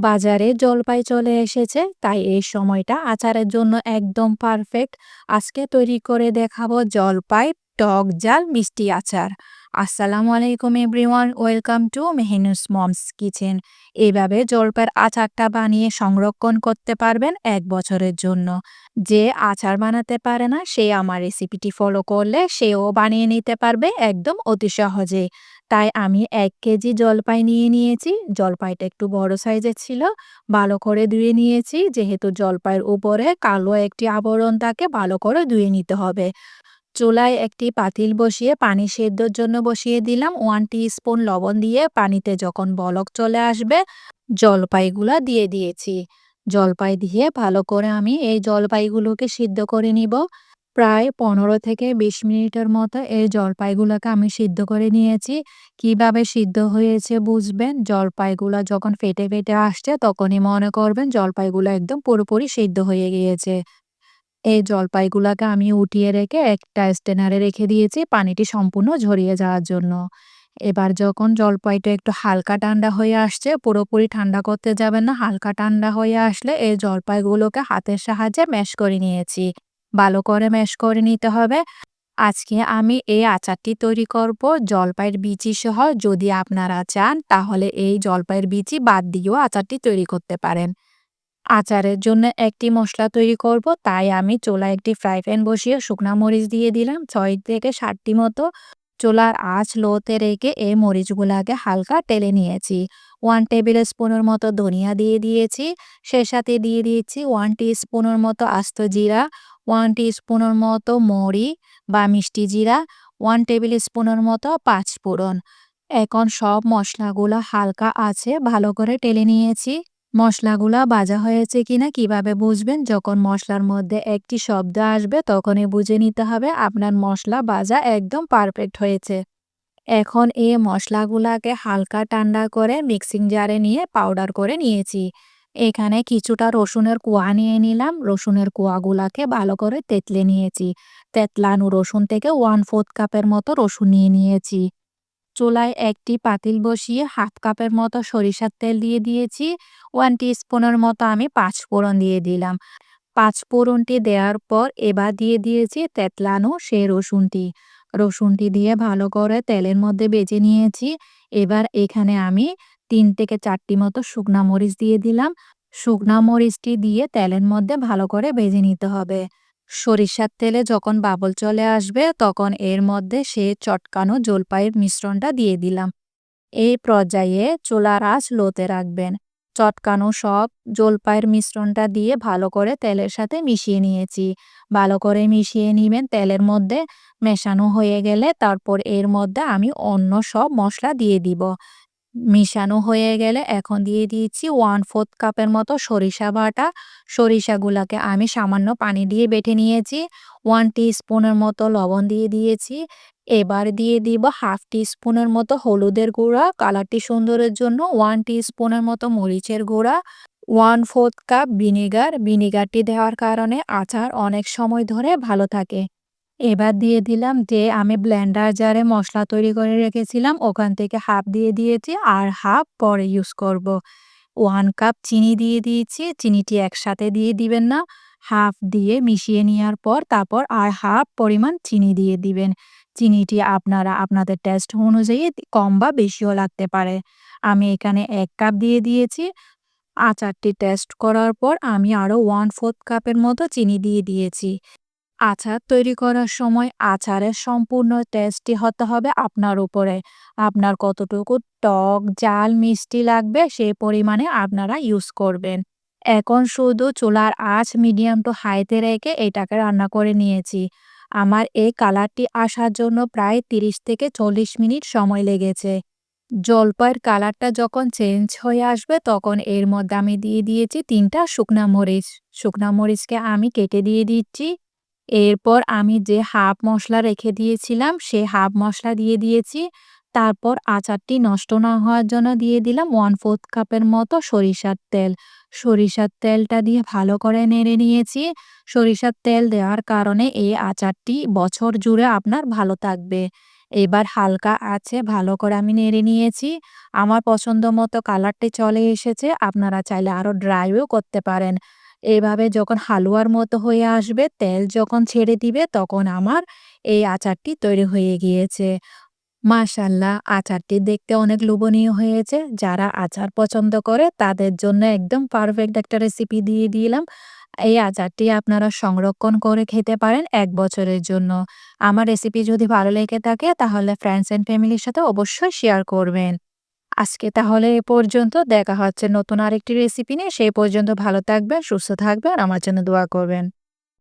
বাজারে জলপাই চলে এসেছে, তাই এই সময়টা আচারের জন্য একদম পারফেক্ট আজকে তৈরি করে দেখাবো জলপাই টক জাল, মিষ্টি আচার। আসসালামু আলাইকুম everyone, welcome to Mehinu's mom's kitchen. এইভাবে জলপাইয়ের আচারটা বানিয়ে সংরক্ষণ করতে পারবেন এক বছরের জন্য। যে আচার বানাতে পারে না, সে আমার রেসিপিটি ফলো করলে সেও বানিয়ে নিতে পারবে একদম অতি সহজে তাই আমি এক কেজি জলপাই নিয়ে নিয়েছি। জলপাইটা একটু বড় সাইজের ছিল, ভালো করে ধুয়ে নিয়েছি। যেহেতু জলপাইয়ের উপরে কালো একটি আবরণ তাকে ভালো করে ধুয়ে নিতে হবে। চুলায় একটি পাতিল বসিয়ে পানি সেদ্ধর জন্য বসিয়ে দিলাম। ওয়ান স্পুন লবণ দিয়ে পানিতে যখন বলক চলে আসবে, জলপাইগুলা দিয়ে দিয়েছি। জলপাই দিয়ে ভালো করে আমি এই জলপাইগুলোকে সিদ্ধ করে নিব। প্রায় পনেরো থেকে বিশ মিনিটের মতো এই জলপাইগুলোকে আমি সিদ্ধ করে নিয়েছি। কীভাবে সিদ্ধ হয়েছে বুঝবেন? জলপাইগুলো যখন ফেটে ফেটে আসছে, তখনই মনে করবেন জলপাইগুলো একদম পুরোপুরি সিদ্ধ হয়ে গিয়েছে। এই জলপাইগুলাকে আমি উঠিয়ে রেখে একটা স্টেনারে রেখে দিয়েছি পানিটি সম্পূর্ণ ঝরিয়ে যাওয়ার জন্য। এবার যখন জলপাইটা একটু হালকা ঠান্ডা হয়ে আসছে, পুরোপুরি ঠান্ডা করতে যাবেন না, হালকা ঠান্ডা হয়ে আসলে এই জলপাইগুলোকে হাতের সাহায্যে ম্যাশ করে নিয়েছি। ভালো করে ম্যাশ করে নিতে হবে। আজকে আমি এই আচারটি তৈরি করব জলপাইয়ের বিচি সহ। যদি আপনারা চান, তাহলে এই জলপাইয়ের বিচি বাদ দিয়েও আচারটি তৈরি করতে পারেন। আচারের জন্য একটি মশলা তৈরি করব। তাই আমি চোলা একটি ফ্রাই প্যান বসিয়ে শুকনা মরিচ দিয়ে দিলাম। ছয় থেকে ষাটটি মতো চোলার আঁচ লোতে রেখে এই মরিচগুলাকে হালকা টেলে নিয়েছি। ওয়ান টেবিল স্পুনের মতো ধনিয়া দিয়ে দিয়েছি। সে সাথে দিয়ে দিয়েছি ওয়ান স্পুনের মতো আস্ত জিরা ওয়ান স্পুনের মতো মরি বা মিষ্টি জিরা ওয়ান টেবিল স্পুনের মতো পাঁচ পাঁচফোড়ন এখন সব মশলাগুলো হালকা আছে ভালো করে টেলে নিয়েছি। মশলাগুলা বাজা হয়েছে কিনা কীভাবে বুঝবেন? যখন মশলার মধ্যে একটি শব্দ আসবে, তখনই বুঝে নিতে হবে আপনার মশলা বাজা একদম পারফেক্ট হয়েছে। এখন এই মশলাগুলাকে হালকা ঠান্ডা করে মিক্সিং জারে নিয়ে পাউডার করে নিয়েছি। এখানে কিছুটা রসুনের কুয়া নিয়ে নিলাম। রসুনের কুয়াগুলাকে ভালো করে তেতলে নিয়েছি। তেতলানো রসুন থেকে ওয়ান ফোর্থ কাপের মতো রসুন নিয়ে নিয়েছি। চুলায় একটি পাতিল বসিয়ে হাফ কাপের মতো সরিষার তেল দিয়ে দিয়েছি। ওয়ান স্পুনের মতো আমি পাঁচ ফোড়ন দিয়ে দিলাম। পাঁচ ফোড়নটি দেওয়ার পর এবার দিয়ে দিয়েছি তেতলানো সে রসুনটি। রসুনটি দিয়ে ভালো করে তেলের মধ্যে বেজে নিয়েছি। এবার এখানে আমি তিন থেকে চারটি মতো শুকনা মরিচ দিয়ে দিলাম। শুকনা মরিচটি দিয়ে তেলের মধ্যে ভালো করে ভেজে নিতে হবে। সরিষার তেলে যখন বাবল চলে আসবে, তখন এর মধ্যে সে চটকানো জলপাইয়ের মিশ্রণটা দিয়ে দিলাম। এই পর্যায়ে চোলার আঁচ লোতে রাখবেন। চটকানো সব জলপাইয়ের মিশ্রণটা দিয়ে ভালো করে তেলের সাথে মিশিয়ে নিয়েছি। ভালো করে মিশিয়ে নিবেন, তেলের মধ্যে মেশানো হয়ে গেলে তারপর এর মধ্যে আমি অন্য সব মশলা দিয়ে দিব। মিশানো হয়ে গেলে এখন দিয়ে দিয়েছি ওয়ান ফোর্থ কাপের মতো সরিষা বাটা। সরিষাগুলাকে আমি সামান্য পানি দিয়ে বেটে নিয়েছি। ওয়ান স্পুনের মতো লবণ দিয়ে দিয়েছি। এবার দিয়ে দিব হাফ স্পুনের মতো হলুদের গুঁড়া। কালারটি সুন্দরের জন্য ওয়ান স্পুনের মতো মরিচের গুঁড়া। ওয়ান ফোর্থ কাপ ভিনেগার ভিনেগারটি দেওয়ার কারণে আচার অনেক সময় ধরে ভালো থাকে। এবার দিয়ে দিলাম যে আমি ব্লেন্ডার জারে মশলা তৈরি করে রেখেছিলাম, ওখান থেকে হাফ দিয়ে দিয়েছি আর হাফ পরে ইউজ করব। ওয়ান কাপ চিনি দিয়ে দিয়েছি, চিনিটি একসাথে দিয়ে দিবেন না হাফ দিয়ে মিশিয়ে নেওয়ার পর তারপর আর হাফ পরিমাণ চিনি দিয়ে দিবেন। চিনিটি আপনারা, আপনাদের টেস্ট অনুযায়ী কম বা বেশিও লাগতে পারে। আমি এখানে এক কাপ দিয়ে দিয়েছি। আচারটি টেস্ট করার পর আমি আরও ওয়ান ফোর্থ কাপের মতো চিনি দিয়ে দিয়েছি। আচার তৈরি করার সময় আচারের সম্পূর্ণ টেস্টটি হতে হবে আপনার উপরে। আপনার কতটুকু টক, জাল, মিষ্টি লাগবে সেই পরিমাণে আপনারা ইউজ করবেন। এখন শুধু চুলার আঁচ মিডিয়াম টু হাইতে রেখে এটাকে রান্না করে নিয়েছি। আমার এই কালারটি আসার জন্য প্রায় তিরিশ থেকে চল্লিশ মিনিট সময় লেগেছে। জলপাইয়ের কালারটা যখন চেঞ্জ হয়ে আসবে তখন এর মধ্যে আমি দিয়ে দিয়েছি তিনটা শুকনা মরিচ। শুকনা মরিচকে আমি কেটে দিয়ে দিচ্ছি। এরপর আমি যে হাফ মশলা রেখে দিয়েছিলাম, সে হাফ মশলা দিয়ে দিয়েছি। তারপর আচারটি নষ্ট না হওয়ার জন্য দিয়ে দিলাম ওয়ান ফোর্থ কাপের মতো সরিষার তেল। সরিষার তেলটা দিয়ে ভালো করে নেড়ে নিয়েছি। সরিষার তেল দেওয়ার কারণে এই আচারটি বছর জুড়ে আপনার ভালো থাকবে। এবার হালকা আছে, ভালো করে আমি নেড়ে নিয়েছি। আমার পছন্দ মতো কালারটি চলে এসেছে, আপনারা চাইলে আরও ড্রাইও করতে পারেন। এভাবে যখন হালুয়ার মতো হয়ে আসবে, তেল যখন ছেড়ে দিবে, তখন আমার এই আচারটি তৈরি হয়ে গিয়েছে। মাশাল্লাহ, আচারটি দেখতে অনেক লোভনীয় হয়েছে। যারা আচার পছন্দ করে, তাদের জন্য একদম পারফেক্ট একটা রেসিপি দিয়ে দিলাম। এই আচারটি আপনারা সংরক্ষণ করে খেতে পারেন এক বছরের জন্য। আমার রেসিপি যদি ভালো লেগে থাকে, তাহলে ফ্রেন্ডস অ্যান্ড ফ্যামিলির সাথে অবশ্যই শেয়ার করবেন। আজকে তাহলে এ পর্যন্ত। দেখা হচ্ছে নতুন আরেকটি রেসিপি নিয়ে। সেই পর্যন্ত ভালো থাকবেন, সুস্থ থাকবেন। আমার জন্য দোয়া করবেন।